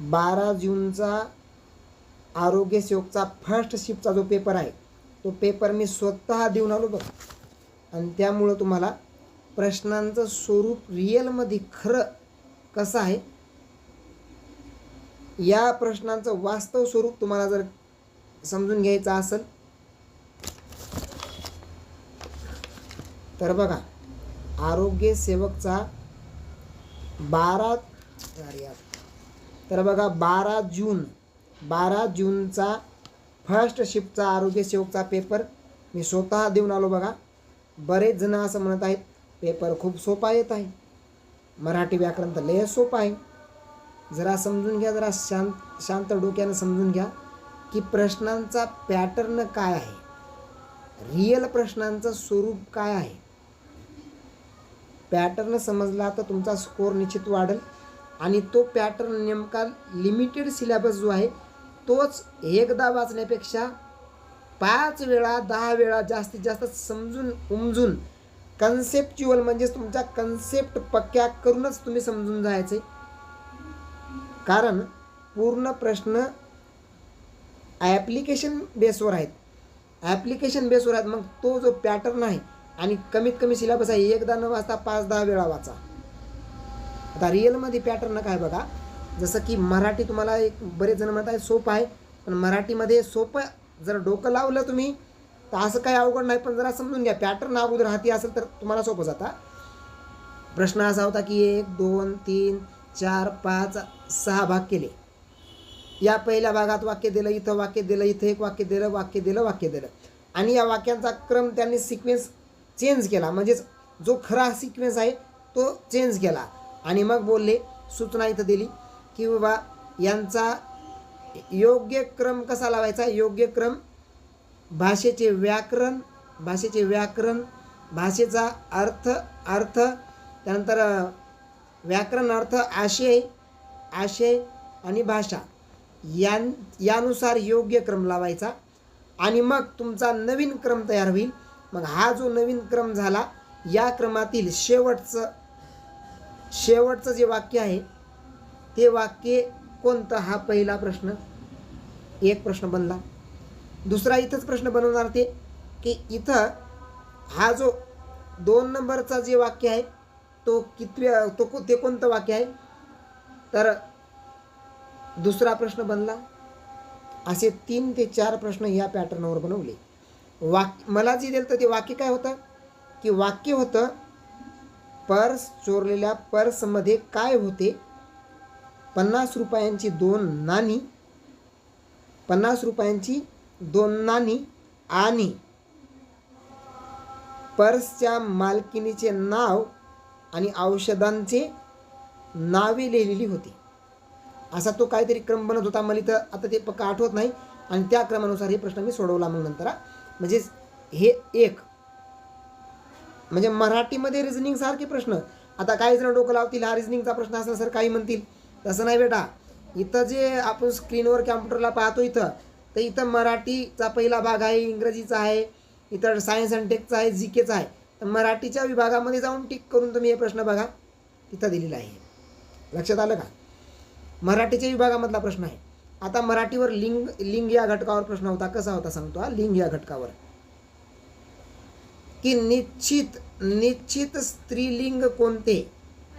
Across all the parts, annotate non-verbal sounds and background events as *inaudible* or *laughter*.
बारा जूनचा आरोग्य सेवकचा फर्स्ट शिफ्टचा जो पेपर आहे तो पेपर मी स्वतः देऊन आलो बघ. आणि त्यामुळं तुम्हाला प्रश्नांचं स्वरूप रिअलमध्ये खरं कसं आहे या प्रश्नांचं वास्तव स्वरूप तुम्हाला जर समजून घ्यायचं असेल तर बघा आरोग्य सेवकचा बारा तर बघा बारा जून बारा जूनचा फर्स्ट शिफ्टचा आरोग्य सेवकचा पेपर मी स्वतः देऊन आलो बघा. बरेच जण असं म्हणत आहेत पेपर खूप सोपा येत आहे. मराठी व्याकरण तर लय सोपं आहे. जरा समजून घ्या जरा शांत शांत डोक्यानं समजून घ्या की प्रश्नांचा पॅटर्न काय आहे? रिअल प्रश्नांचं स्वरूप काय आहे? पॅटर्न समजला तर तुमचा स्कोअर निश्चित वाढेल. आणि तो पॅटर्न नेमका लिमिटेड सिलेबस जो आहे तोच एकदा वाचण्यापेक्षा पाच वेळा दहा वेळा जास्तीत जास्त समजून उमजून कन्सेप्च्युअल म्हणजेच तुमच्या कन्सेप्ट पक्क्या करूनच तुम्ही समजून जायचे. कारण पूर्ण प्रश्न ॲप्लिकेशन बेसवर आहेत. ॲप्लिकेशन बेसवर आहेत मग तो जो पॅटर्न आहे आणि कमीत कमी सिलेबस आहे एकदा न वाचता पाच दहा वेळा वाचा. आता रिअलमध्ये पॅटर्न काय बघा. जसं की मराठी तुम्हाला एक बरेच जण म्हणत आहे सोपं आहे. पण मराठीमध्ये सोपं जर डोकं लावलं तुम्ही तर असं काही अवघड नाही. पण जरा समजून घ्या पॅटर्न अगोदर हाती असेल तर तुम्हाला सोपं जाता प्रश्न असा होता की एक दोन तीन चार पाच सहा भाग केले. या पहिल्या भागात वाक्य दिलं इथं वाक्य दिलं इथं एक वाक्य दिलं वाक्य दिलं वाक्य दिलं. आणि या वाक्यांचा क्रम त्यांनी सिक्वेन्स चेंज केला. म्हणजेच जो खरा सिक्वेन्स आहे तो चेंज केला. आणि मग बोलले सूचना इथं दिली की बाबा यांचा योग्य क्रम कसा लावायचा? योग्य क्रम भाषेचे व्याकरण भाषेचे व्याकरण भाषेचा अर्थ अर्थ त्यानंतर व्याकरण अर्थ आशय आशय आणि भाषा. यां यानुसार योग्य क्रम लावायचा आणि मग तुमचा नवीन क्रम तयार होईल. मग हा जो नवीन क्रम झाला या क्रमातील शेवटचं शेवटचं जे वाक्य आहे ते वाक्य कोणतं? हा पहिला प्रश्न. एक प्रश्न बनला. दुसरा इथंच प्रश्न बनवणार ते की इथं हा जो दोन नंबरचा जे वाक्य आहे तो कितव्या तो को- ते कोणतं वाक्य आहे? तर दुसरा प्रश्न बनला. असे तीन ते चार प्रश्न या पॅटर्नवर बनवले. वाक मला जे दिलं तर ते वाक्य काय होतं? की वाक्य होतं पर्स चोरलेल्या पर्समध्ये काय होते? पन्नास रुपयांची दोन नाणी पन्नास रुपयांची दोन नाणी आणि पर्सच्या मालकिनीचे नाव आणि औषधांचे नावे लिहिलेली होती. असा तो काहीतरी क्रम बनत होता. मला इथं आता ते पक्का आठवत नाही. आणि त्या क्रमानुसार हे प्रश्न मी सोडवला मग नंतर म्हणजेच हे एक म्हणजे मराठीमध्ये रिझनिंग सारखे प्रश्न. आता काही जण डोकं लावतील हा रिझनिंगचा प्रश्न असेल सर काही म्हणतील. तसं नाही बेटा. इथं जे आपण स्क्रीनवर कॅम्प्युटरला पाहतो इथं तर इथं मराठीचा पहिला भाग आहे इंग्रजीचा आहे इथं सायन्स अँड टेकचा आहे जी केचा आहे. तर मराठीच्या विभागामध्ये जाऊन टिक करून तुम्ही हे प्रश्न बघा. तिथं दिलेला आहे. लक्षात आलं का? मराठीच्या विभागामधला प्रश्न आहे. आता मराठीवर लिंग लिंग या घटकावर प्रश्न होता. कसा होता सांगतो हा? लिंग या घटकावर. की निश्चित निश्चित स्त्रीलिंग कोणते?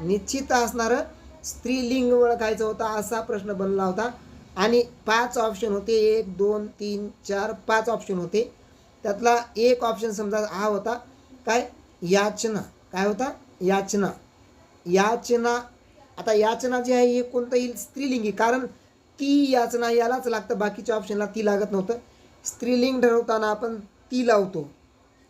निश्चित असणारं स्त्रीलिंग ओळखायचं होता असा प्रश्न बनला होता. आणि पाच ऑप्शन होते. एक दोन तीन चार पाच ऑप्शन होते. त्यातला एक ऑप्शन समजा हा होता. काय? याचना. काय होता? याचना. याचना. आता याचना जी आहे हे कोणतं येईल? स्त्रीलिंगी. कारण ती याचना यालाच लागतं. बाकीच्या ऑप्शनला ती लागत नव्हतं. स्त्रीलिंग ठरवताना आपण ती लावतो.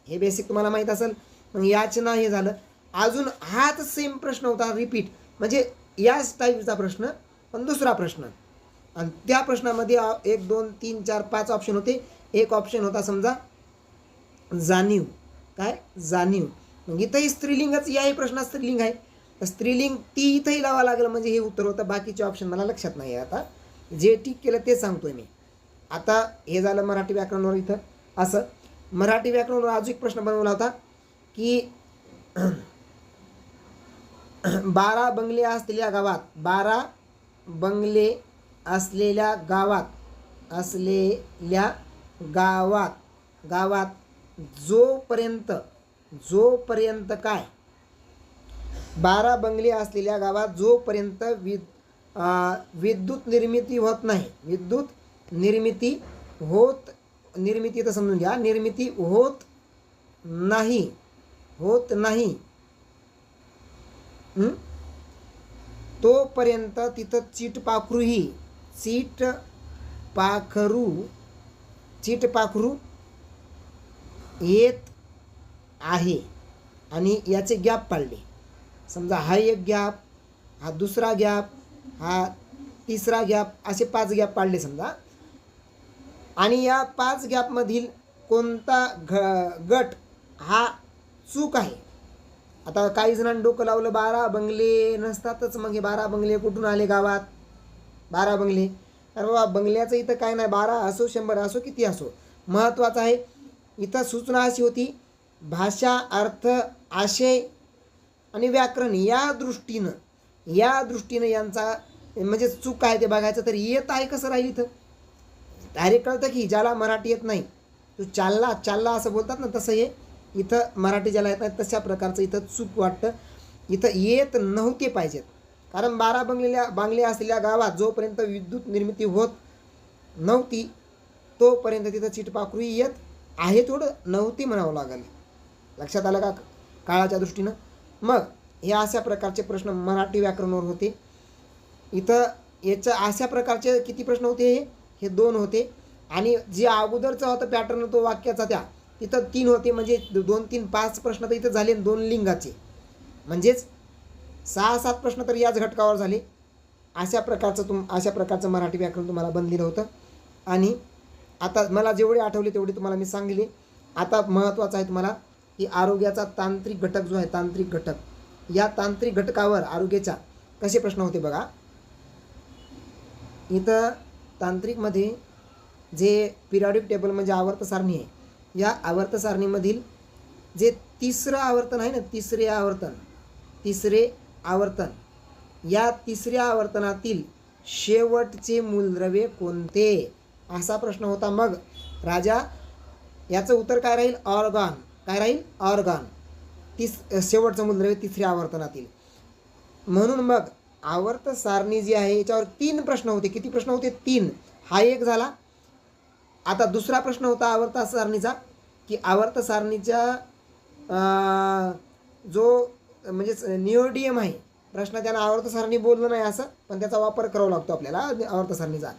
हे बेसिक तुम्हाला माहीत असेल. मग याचना हे झालं. अजून हाच सेम प्रश्न होता रिपीट म्हणजे याच टाईपचा प्रश्न पण दुसरा प्रश्न. आणि त्या प्रश्नामध्ये एक दोन तीन चार पाच ऑप्शन होते. एक ऑप्शन होता समजा जाणीव. काय? जाणीव. मग इथंही स्त्रीलिंगच याही प्रश्नात स्त्रीलिंग आहे. तर स्त्रीलिंग ती इथंही लावा लागलं म्हणजे हे उत्तर होतं. बाकीचे ऑप्शन मला लक्षात नाही आहे आता. जे ठीक केलं ते सांगतोय मी. आता हे झालं मराठी व्याकरणावर इथं. असं. मराठी व्याकरणावर अजून एक प्रश्न बनवला होता की *clears throat* बारा बंगले असलेल्या गावात बारा बंगले असलेल्या गावात असलेल्या गावात गावात जोपर्यंत जोपर्यंत काय? बारा बंगले असलेल्या गावात जोपर्यंत विद विद्युत निर्मिती होत नाही विद्युत निर्मिती होत निर्मिती तर समजून घ्या. निर्मिती होत नाही. होत नाही. तोपर्यंत तिथं चीट पाखरूही चीट पाखरू चीट पाखरू येत आहे आणि याचे गॅप पाडले. समजा हा एक गॅप हा दुसरा गॅप हा तिसरा गॅप असे पाच गॅप पाडले समजा. आणि या पाच गॅपमधील कोणता घ गट हा चूक आहे? आता काही जणांनी डोकं लावलं बारा बंगले नसतातच मग हे बारा बंगले कुठून आले गावात? बारा बंगले. अरे बाबा बंगल्याचं इथं काय नाही बारा असो शंभर असो किती असो? महत्त्वाचं आहे इथं सूचना अशी होती भाषा अर्थ आशय आणि व्याकरण या दृष्टीनं या दृष्टीनं यांचा म्हणजे चूक आहे ते बघायचं तर येत आहे कसं राहील इथं? डायरेक्ट कळतं की ज्याला मराठी येत नाही तो चालला चालला असं बोलतात ना तसं हे. इथं मराठी ज्याला येत नाही तशा प्रकारचं इथं चूक वाटतं. इथं येत नव्हते पाहिजेत. कारण बारा बंगलेल्या बांगले असलेल्या गावात जोपर्यंत विद्युत निर्मिती होत नव्हती तोपर्यंत तिथं चिटपाखरू येत आहे थोडं नव्हती म्हणावं लागेल. लक्षात आलं का? काळाच्या दृष्टीनं. मग हे अशा प्रकारचे प्रश्न मराठी व्याकरणावर होते. इथं याचं अशा प्रकारचे किती प्रश्न होते हे? हे दोन होते. आणि जे अगोदरचा होता पॅटर्न तो वाक्याचा त्या तिथं तीन होते. म्हणजे दोन तीन पाच प्रश्न तर इथं झाले दोन लिंगाचे. म्हणजेच सहा सात प्रश्न तर याच घटकावर झाले. अशा प्रकारचं तुम अशा प्रकारचं मराठी व्याकरण तुम्हाला बनलेलं होतं. आणि आता मला जेवढे आठवले तेवढे तुम्हाला मी सांगले. आता महत्त्वाचं आहे तुम्हाला की आरोग्याचा तांत्रिक घटक जो आहे तांत्रिक घटक या तांत्रिक घटकावर आरोग्याच्या कसे प्रश्न होते बघा. इथं तांत्रिकमध्ये जे पिरॉडिक टेबल म्हणजे आवर्त सारणी आहे या आवर्त सारणीमधील जे तिसरं आवर्तन आहे ना तिसरे आवर्तन तिसरे आवर्तन या तिसऱ्या आवर्तनातील शेवटचे मूलद्रव्य कोणते? असा प्रश्न होता. मग राजा याचं उत्तर काय राहील? ऑर्गॉन. काय राहील? ऑर्गॉन. तीस शेवटचं मूलद्रव्य तिसऱ्या आवर्तनातील. म्हणून मग आवर्त सारणी जी आहे याच्यावर तीन प्रश्न होते. किती प्रश्न होते? तीन. हा एक झाला. आता दुसरा प्रश्न होता आवर्त सारणीचा की आवर्त सारणीच्या जो म्हणजे नियोडियम आहे प्रश्न त्यांना आवर्त सारणी बोललं नाही असं पण त्याचा वापर करावा लागतो आपल्याला आवर्त सारणीचा.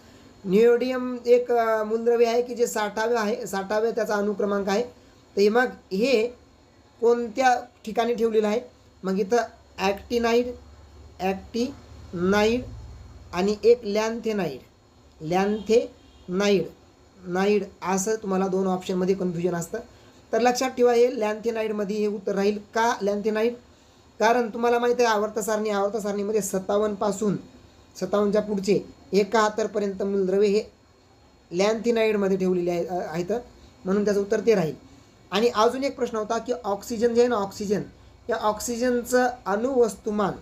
नियोडियम एक मूलद्रव्य आहे की जे साठावे आहे साठावे त्याचा अनुक्रमांक आहे. तर मग हे कोणत्या ठिकाणी ठेवलेलं आहे? मग इथं ॲक्टिनाईड ॲक्टिनाईड आणि एक लॅन्थेनाईड लॅन्थेनाईड नाईड असं तुम्हाला दोन ऑप्शनमध्ये कन्फ्युजन असतं. तर लक्षात ठेवा हे लॅन्थेनाईडमध्ये हे उत्तर राहील का लॅन्थेनाईड कारण तुम्हाला माहिती आहे आवर्त सारणी आवर्त सारणीमध्ये सत्तावन्नपासून सत्तावन्नच्या पुढचे एकाहत्तरपर्यंत मूलद्रव्ये हे लॅन्थिनाईडमध्ये ठेवलेले आहे आहेत. म्हणून त्याचं उत्तर ते राहील. आणि अजून एक प्रश्न होता की ऑक्सिजन जे आहे ना ऑक्सिजन या ऑक्सिजनचं अणुवस्तुमान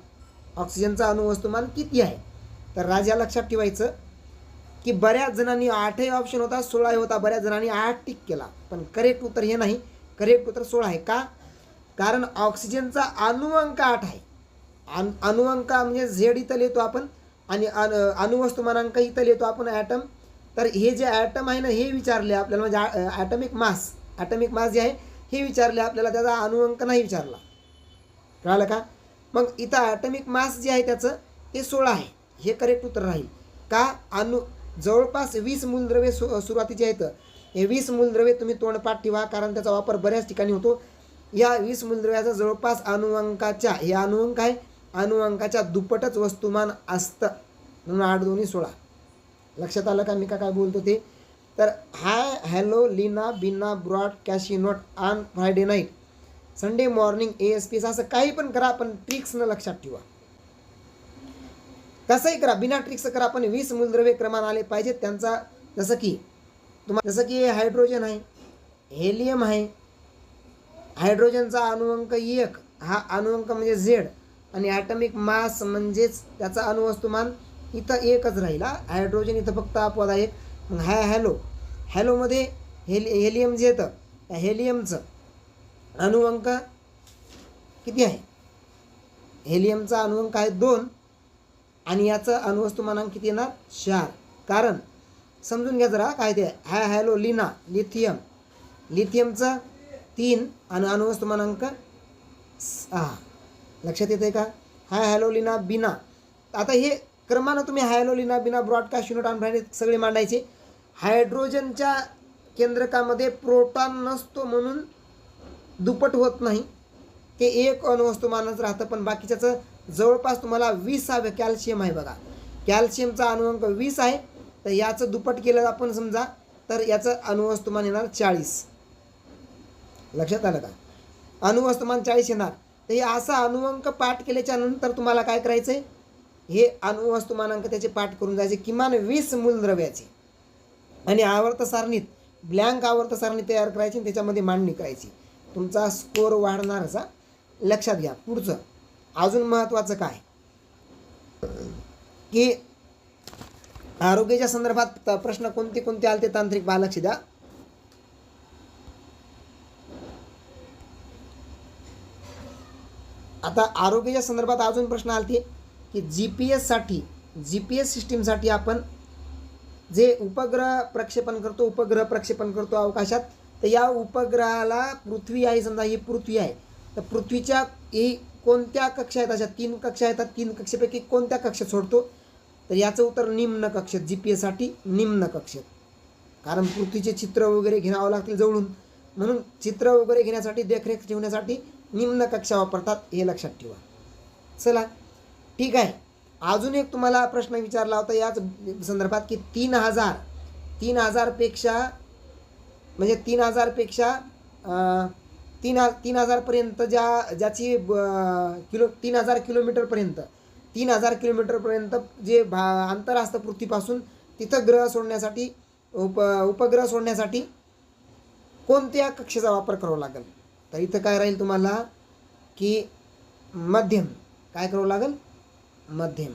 ऑक्सिजनचं अणुवस्तुमान किती आहे? तर राजा लक्षात ठेवायचं की बऱ्याच जणांनी आठही ऑप्शन होता सोळाही होता. बऱ्याच जणांनी आठ टिक केला. पण करेक्ट उत्तर हे नाही. करेक्ट उत्तर सोळा आहे. का? कारण ऑक्सिजनचा अणुअंक आठ आहे. अन अणुअंक म्हणजे झेड इथं लिहितो आपण आणि अन अणुवस्तुमानांक इथं लिहितो आपण ॲटम तर हे जे ॲटम आहे ना हे विचारले आपल्याला. म्हणजे ॲटमिक मास ॲटमिक मास जे आहे हे विचारले आपल्याला. त्याचा अणुअंक नाही विचारला. कळालं का? मग इथं ॲटॉमिक मास जे आहे त्याचं ते सोळा आहे. हे करेक्ट उत्तर राहील. का? अनु जवळपास वीस मूलद्रव्ये सु सुरुवातीचे आहेत. हे वीस मूलद्रव्ये तुम्ही तोंडपाठ ठेवा कारण त्याचा वापर बऱ्याच ठिकाणी होतो. या वीस मूलद्रव्याचा जवळपास अनुवंकाच्या हे अनुवंक आहे. अनुवंकाच्या दुप्पटच वस्तुमान असतं. म्हणून आठ दोन्ही सोळा. लक्षात आलं का मी का काय बोलतो ते? तर हाय हॅलो लिना बिना ब्रॉड कॅशिनोट on Friday night. Sunday morning A S P असं काही पण करा पण ट्रिक्सनं लक्षात ठेवा. कसंही करा बिना ट्रिक्स करा पण वीस मूलद्रव्य क्रमान आले पाहिजेत त्यांचा. जसं की तुम्हा जसं की हायड्रोजन आहे हेलियम आहे हायड्रोजनचा अणुअंक एक हा अणुअंक म्हणजे झेड आणि ॲटमिक मास म्हणजेच त्याचा अणुवस्तुमान इथं एकच राहील हा. हायड्रोजन इथं फक्त अपवाद आहे मग हाय हॅलो हॅलोमध्ये हेल हेलियम जे येतं त्या हेलियमचं अणुअंक किती आहे? हेलियमचा अणुअंक आहे दोन आणि याचं अणुवस्तुमानांक किती येणार? चार. कारण समजून घ्या जरा काय ते हाय हॅलो लिना लिथियम लिथियमचा तीन आणि अणुवस्तुमानांक सहा. लक्षात येते का? हाय हॅलो लिना बिना. आता हे क्रमानं तुम्ही हायलो लिना बिना ब्रॉडकास्ट युनिट आणि सगळे मांडायचे. हायड्रोजनच्या केंद्रकामध्ये प्रोटॉन नसतो म्हणून दुप्पट होत नाही. ते एक अणुवस्तुमानच राहतं पण बाकीच्याचं जवळपास तुम्हाला वीस हवं कॅल्शियम आहे बघा. कॅल्शियमचा अणुअंक वीस आहे तर याचं दुप्पट केलं आपण समजा तर याचं अणुवस्तुमान येणार चाळीस. लक्षात आलं का? अणुवस्तुमान चाळीस येणार. तर हे असा अणुअंक पाठ केल्याच्यानंतर तुम्हाला काय करायचं आहे हे अणुवस्तुमानांक त्याचे पाठ करून जायचे किमान वीस मूलद्रव्याचे. आणि आवर्त सारणीत ब्लँक आवर्त सारणी तयार करायची आणि त्याच्यामध्ये मांडणी करायची. तुमचा स्कोर वाढणारचा लक्षात घ्या. पुढचं अजून महत्त्वाचं काय? की आरोग्याच्या संदर्भात प्रश्न कोणते कोणते आले ते तांत्रिक पहा लक्ष द्या. आता आरोग्याच्या संदर्भात अजून प्रश्न आलते की जी पी एससाठी जी पी एस सिस्टीमसाठी आपण जे उपग्रह प्रक्षेपण करतो उपग्रह प्रक्षेपण करतो अवकाशात तर या उपग्रहाला पृथ्वी आहे समजा ही पृथ्वी आहे. तर पृथ्वीच्या ही कोणत्या कक्षा आहेत? अशा तीन कक्षा येतात तीन कक्षेपैकी कोणत्या कक्षेत सोडतो? तर याचं उत्तर निम्न कक्षेत जी पी एससाठी निम्न कक्षेत कारण पृथ्वीचे चित्र वगैरे घेणावं लागतील जवळून. म्हणून चित्र वगैरे घेण्यासाठी देखरेख ठेवण्यासाठी निम्न कक्षा वापरतात हे लक्षात ठेवा. चला ठीक आहे. अजून एक तुम्हाला प्रश्न विचारला होता याच संदर्भात की तीन हजार तीन हजारपेक्षा म्हणजे तीन हजारपेक्षा तीन हा तीन हजारपर्यंत ज्या ज्याची ब- किलो तीन हजार किलोमीटरपर्यंत तीन हजार किलोमीटरपर्यंत जे भा अंतर असतं पृथ्वीपासून तिथं ग्रह सोडण्यासाठी उप उपग्रह सोडण्यासाठी कोणत्या कक्षेचा वापर करावा लागेल? तर इथं काय राहील तुम्हाला की मध्यम. काय करावं लागेल? मध्यम.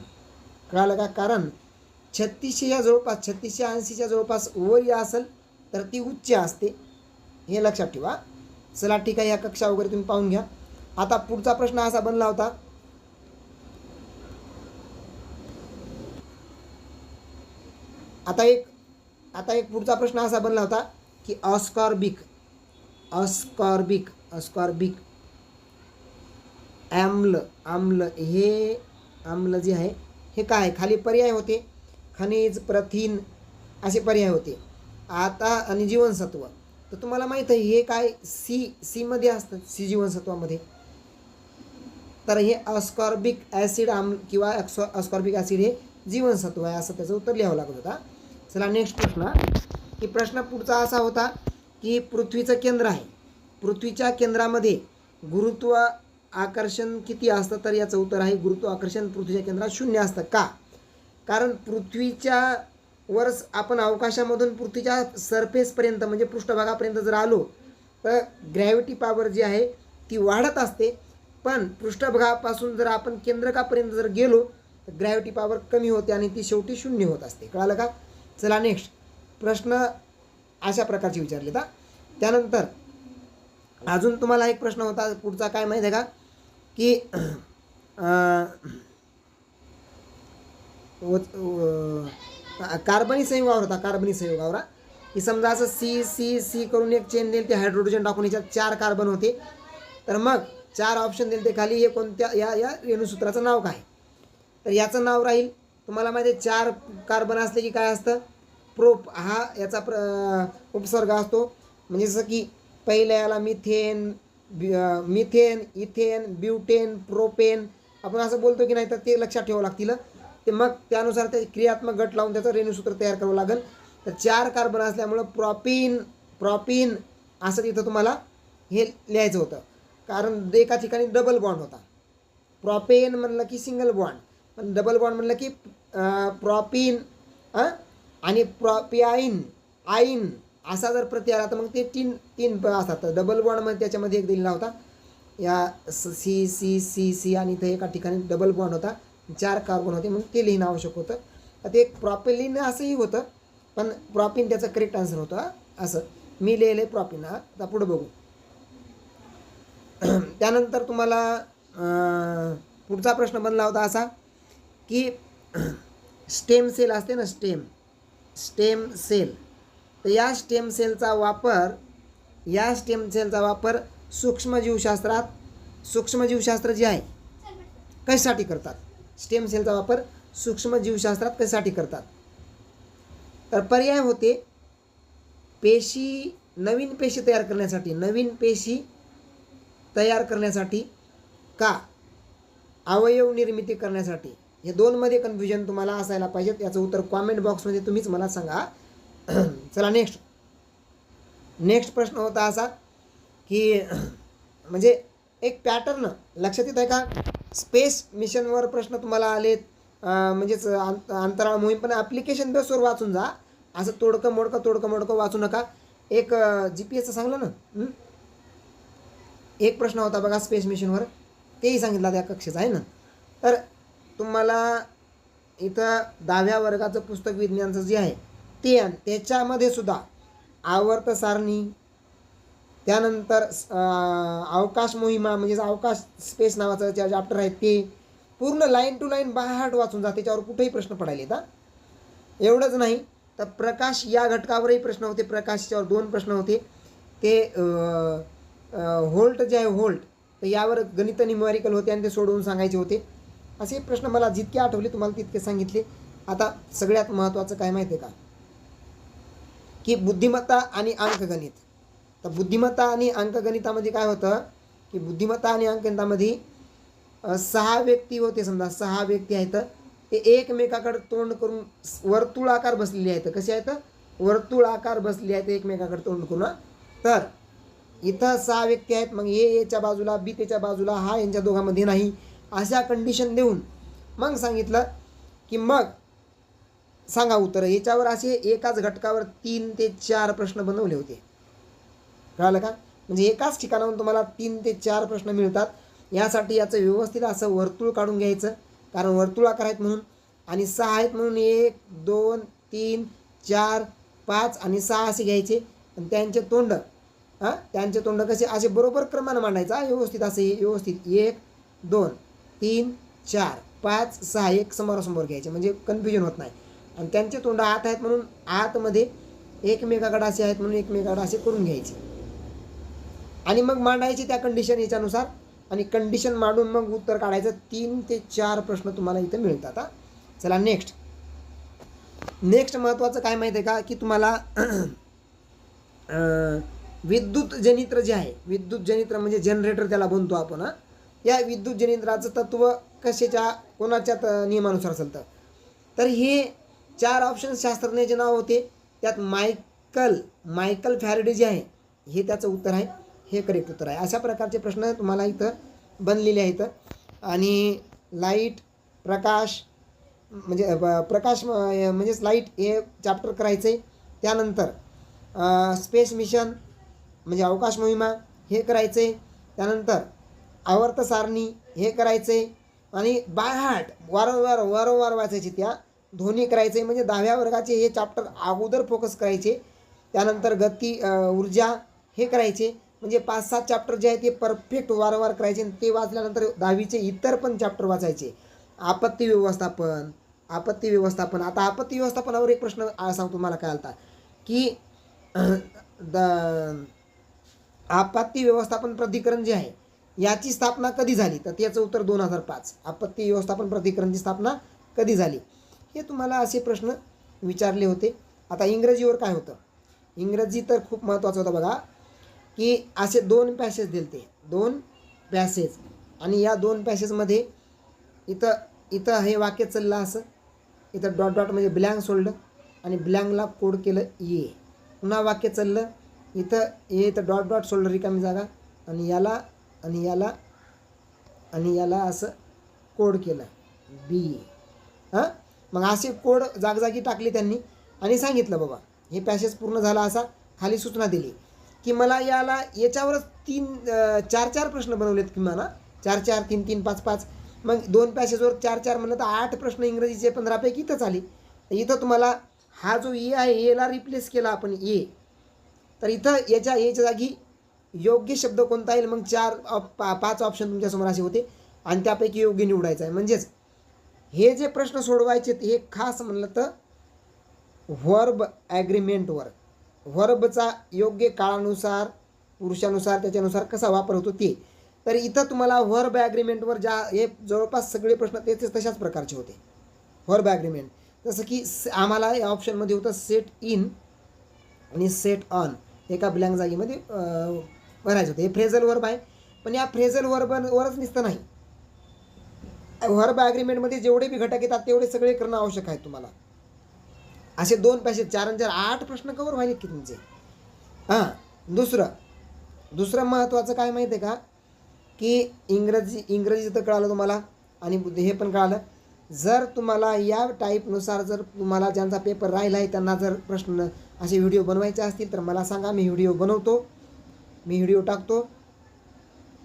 कळालं का? कारण छत्तीसशेच्या जवळपास छत्तीसशे ऐंशीच्या जवळपास वर या असेल तर ती उच्च असते. हे लक्षात ठेवा. चला ठीक आहे या कक्षा वगैरे तुम्ही पाहून घ्या. आता पुढचा प्रश्न असा बनला होता. आता एक आता एक पुढचा प्रश्न असा बनला होता की ऑस्कॉर्बिक ऑस्कॉर्बिक ऑस्कॉर्बिक आम्ल आम्ल हे आम्ल जे आहे हे काय खाली पर्याय होते. खनिज प्रथिन असे पर्याय होते. आता आणि जीवनसत्व. तर तुम्हाला माहीत आहे हे काय सी सीमध्ये असतं सी जीवनसत्वामध्ये? तर हे अस्कॉर्बिक ॲसिड आम्ल किंवा ॲक्सॉ अस्कॉर्बिक ॲसिड हे जीवनसत्व आहे असं त्याचं उत्तर लिहावं लागत होता. चला नेक्स्ट प्रश्न. की प्रश्न पुढचा असा होता की पृथ्वीचं केंद्र आहे. पृथ्वीच्या केंद्रामध्ये गुरुत्व आकर्षण किती असतं? तर याचं उत्तर आहे गुरुत्व आकर्षण पृथ्वीच्या केंद्रात शून्य असतं. का? कारण पृथ्वीच्या वर आपण अवकाशामधून पृथ्वीच्या सरफेसपर्यंत म्हणजे पृष्ठभागापर्यंत जर आलो तर ग्रॅव्हिटी पॉवर जी आहे ती वाढत असते. पण पृष्ठभागापासून जर आपण केंद्रकापर्यंत जर गेलो तर ग्रॅव्हिटी पॉवर कमी होते आणि ती शेवटी शून्य होत असते. कळालं का? चला नेक्स्ट प्रश्न अशा प्रकारचे विचारले का त्यानंतर अजून तुम्हाला एक प्रश्न होता पुढचा काय माहीत आहे का? की आ, व- व- कार्बनी संयुगावर होता कार्बनी संयुगावर हा. की समजा असं सी सी सी करून एक चेन देईल ते हायड्रोजन टाकून याच्यात चार कार्बन होते. तर मग चार ऑप्शन देईल ते खाली हे कोणत्या या या रेणूसूत्राचं नाव काय? तर याचं नाव राहील तुम्हाला माहिती आहे चार कार्बन असले की काय असतं? प्रोप हा याचा प्र उपसर्ग असतो. म्हणजे जसं की पहिल्या याला methane methane ethane butane propane आपण असं बोलतो की नाही तर ते लक्षात ठेवावं लागतील ते मग त्यानुसार ते क्रियात्मक गट लावून त्याचं रेणूसूत्र तयार करावं लागेल. तर चार कार्बन असल्यामुळं प्रॉपिन प्रॉपिन असं तिथं तुम्हाला हे लिहायचं होतं. कारण एका ठिकाणी डबल बॉन्ड होता. प्रॉपेन म्हणलं की सिंगल बॉन्ड पण डबल बॉन्ड म्हणलं की प्रॉपिन आणि प्रॉपिआईन आईन असा जर प्रत्यय आला तर मग ते तीन तीन असतात. डबल बॉन्डमध्ये त्याच्यामध्ये एक दिलेला होता. या सी सी सी सी आणि इथं एका ठिकाणी डबल बॉन्ड होता. चार कार्बन होते म्हणून ते लिहिणं आवश्यक होतं. आता एक प्रॉपिन लिहिणं असंही होतं पण प्रॉपिन त्याचं करेक्ट आन्सर होतं असं. मी लिहिलं आहे प्रॉपिन हा. आता पुढं बघू. *clears throat* त्यानंतर तुम्हाला पुढचा प्रश्न बनला होता असा की *clears throat* स्टेम सेल असते ना स्टेम स्टेम सेल तर या स्टेम सेलचा वापर या स्टेम सेलचा वापर सूक्ष्मजीवशास्त्रात सूक्ष्मजीवशास्त्र जे आहे कशासाठी करतात? स्टेम सेलचा वापर सूक्ष्मजीवशास्त्रात कशासाठी करतात? तर पर्याय होते पेशी नवीन पेशी तयार करण्यासाठी. नवीन पेशी तयार करण्यासाठी का? अवयव निर्मिती करण्यासाठी. हे दोनमध्ये कन्फ्युजन तुम्हाला असायला पाहिजेत. याचं उत्तर कॉमेंट बॉक्समध्ये तुम्हीच मला सांगा. *clears throat* चला नेक्स्ट नेक्स्ट प्रश्न होता असा की *clears throat* म्हणजे एक पॅटर्न लक्षात येत आहे का? स्पेस मिशनवर प्रश्न तुम्हाला आलेत. म्हणजेच अंत अंतराळ मोहीम पण ॲप्लिकेशन बेसवर वाचून जा. असं तोडकं मोडकं तोडकं मोडकं वाचू नका. एक जी पी एसचं सांगलं ना? एक प्रश्न होता बघा स्पेस मिशनवर. तेही सांगितलं त्या कक्षेचा आहे ना? तर तुम्हाला इथं दहाव्या वर्गाचं पुस्तक विज्ञानचं जे आहे ते त्याच्यामध्ये सुद्धा आवर्त सारणी त्यानंतर अवकाश मोहिमा म्हणजेच अवकाश स्पेस नावाचं जे चॅप्टर आहे ते पूर्ण लाईन टू लाईन बाहाट वाचून जा त्याच्यावर कुठेही प्रश्न पडायला येतात एवढंच नाही तर प्रकाश या घटकावरही प्रश्न होते. प्रकाशच्यावर दोन प्रश्न होते. ते होल्ट जे आहे होल्ट तर यावर गणित न्यूमॅरिकल होते आणि ते सोडवून सांगायचे होते. असे प्रश्न मला जितके आठवले तुम्हाला तितके सांगितले. आता सगळ्यात महत्त्वाचं काय माहिती आहे का? की बुद्धिमत्ता आणि अंकगणित. तर बुद्धिमत्ता आणि अंकगणितामध्ये काय होतं की बुद्धिमत्ता आणि अंकगणितामध्ये सहा व्यक्ती होते समजा सहा व्यक्ती आहेत. ते एकमेकाकडे तोंड करून वर्तुळाकार बसलेले आहेत. कसे आहेत? वर्तुळाकार बसले आहेत एकमेकाकडे तोंड करून तर इथं सहा व्यक्ती आहेत. मग ए एच्या बाजूला बी त्याच्या बाजूला हा यांच्या दोघांमध्ये नाही. अशा कंडिशन देऊन मग सांगितलं की मग सांगा उत्तर. याच्यावर असे एकाच घटकावर तीन ते चार प्रश्न बनवले होते. कळालं का? म्हणजे एकाच ठिकाणाहून तुम्हाला तीन ते चार प्रश्न मिळतात. यासाठी याचं व्यवस्थित असं वर्तुळ काढून घ्यायचं. कारण वर्तुळाकार आहेत म्हणून. आणि सहा आहेत म्हणून एक दोन तीन चार पाच आणि सहा असे घ्यायचे. आणि त्यांचे तोंड हां? त्यांचे तोंड कसे? असे बरोबर क्रमानं मांडायचा व्यवस्थित असे व्यवस्थित. एक दोन तीन चार पाच सहा एक समोरासमोर घ्यायचे. म्हणजे कन्फ्युजन होत नाही. आणि त्यांचे तोंड आत आहेत म्हणून आतमध्ये एकमेकाकडे असे आहेत म्हणून एकमेकाकडे असे करून घ्यायचे. आणि मग मांडायची त्या कंडिशन याच्यानुसार. आणि कंडिशन मांडून मग उत्तर काढायचं. तीन ते चार प्रश्न तुम्हाला इथं मिळतात हा. चला नेक्स्ट नेक्स्ट महत्त्वाचं काय माहिती आहे का? की तुम्हाला विद्युत जनित्र जे आहे विद्युत जनित्र म्हणजे जनरेटर त्याला म्हणतो आपण या विद्युत जनित्राचं तत्व कशाच्या कोणाच्या त- नियमानुसार चालतं? तर हे चार ऑप्शन शास्त्रज्ञाचे नाव होते. त्यात मायकल मायकल फॅरेडे जे आहे हे त्याचं उत्तर आहे. हे करेक्ट उत्तर आहे. अशा प्रकारचे प्रश्न तुम्हाला इथं बनलेले आहेत. आणि लाइट प्रकाश म्हणजे ब- प्रकाश म्हणजेच लाइट हे चॅप्टर करायचं. आहे त्यानंतर स्पेस मिशन म्हणजे अवकाश मोहिमा हे करायचं. आहे त्यानंतर आवर्त सारणी हे करायचं. आहे आणि हार्ट वारंवार वारंवार वाचायचे. त्या ध्वनी करायचे. म्हणजे दहाव्या वर्गाचे हे चॅप्टर अगोदर फोकस करायचे. त्यानंतर गती ऊर्जा हे करायचे. म्हणजे पाच सात चॅप्टर जे आहे ते परफेक्ट वारंवार करायचे आणि ते वाचल्यानंतर दहावीचे इतर पण चॅप्टर वाचायचे. आपत्ती व्यवस्थापन आपत्ती व्यवस्थापन. आता आपत्ती व्यवस्थापनावर एक प्रश्न सांगतो तुम्हाला काय आलता. की *clears throat* द आपत्ती व्यवस्थापन प्राधिकरण जे आहे याची स्थापना कधी झाली? तर त्याचं उत्तर दोन हजार पाच. आपत्ती व्यवस्थापन प्राधिकरणची स्थापना कधी झाली? हे तुम्हाला असे प्रश्न विचारले होते. आता इंग्रजीवर काय होतं? इंग्रजी तर खूप महत्त्वाचं होतं बघा. की असे दोन पॅसेज दिलते. दोन पॅसेज आणि या दोन पॅसेजमध्ये इथं इथं हे वाक्य चाललं असं. इथं डॉट डॉट म्हणजे ब्लँक सोडलं. आणि ब्लँकला कोड केलं ये पुन्हा वाक्य चाललं. इथं ये इथं डॉट डॉट सोडलं रिकामी जागा. आणि याला आणि याला आणि याला असं कोड केलं. बी हां? मग असे कोड जागजागी टाकले त्यांनी. आणि सांगितलं बाबा हे पॅसेज पूर्ण झाला असा. खाली सूचना दिली. की मला याला याच्यावरच तीन चार चार प्रश्न बनवलेत किमान. मला चार चार तीन तीन पाच पाच. मग दोन पॅसेजवर चार चार म्हणलं तर आठ प्रश्न इंग्रजीचे पंधरापैकी इथंच आले. तर इथं तुम्हाला हा जो ए आहे एला रिप्लेस केला आपण ए. तर इथं याच्या एच्या जागी योग्य शब्द कोणता येईल? मग चार ऑप- पा पाच ऑप्शन तुमच्यासमोर असे होते. आणि त्यापैकी योग्य निवडायचं आहे. म्हणजेच हे जे प्रश्न सोडवायचे हे खास म्हणलं तर व्हर्ब ॲग्रीमेंटवर व्हर्बचा योग्य काळानुसार पुरुषानुसार त्याच्यानुसार कसा वापर होतो ते. तर इथं तुम्हाला व्हर्ब ॲग्रीमेंटवर ज्या हे जवळपास सगळे प्रश्न तेच तशाच प्रकारचे होते. व्हर्ब ॲग्रीमेंट जसं की स- आम्हाला या ऑप्शनमध्ये होतं सेट इन आणि सेट ऑन एका ब्लँक जागेमध्ये भरायचं होतं. हे फ्रेझल वर्ब आहे. पण या फ्रेझल वर्बवरच नुसतं नाही. व्हर्ब ॲग्रीमेंटमध्ये जेवढे बी घटक येतात तेवढे सगळे करणं आवश्यक आहे तुम्हाला. असे दोन पॅसेज चार आणि चार आठ प्रश्न कवर व्हायलेत की तुमचे? हां दुसरं. दुसरं महत्त्वाचं काय माहिती आहे का? की इंग्रजी इंग्रजी तर कळालं तुम्हाला आणि बुद्ध- हे पण कळालं. जर तुम्हाला या टाईपनुसार जर तुम्हाला ज्यांचा पेपर राहिला आहे त्यांना जर प्रश्न असे व्हिडिओ बनवायचे असतील तर मला सांगा मी व्हिडिओ बनवतो. मी व्हिडिओ टाकतो.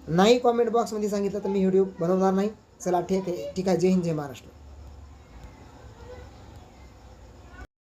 नाही कॉमेंट बॉक्समध्ये सांगितलं तर मी व्हिडिओ बनवणार नाही. चला ठीक आहे. ठीक आहे. जय हिंद जय महाराष्ट्र.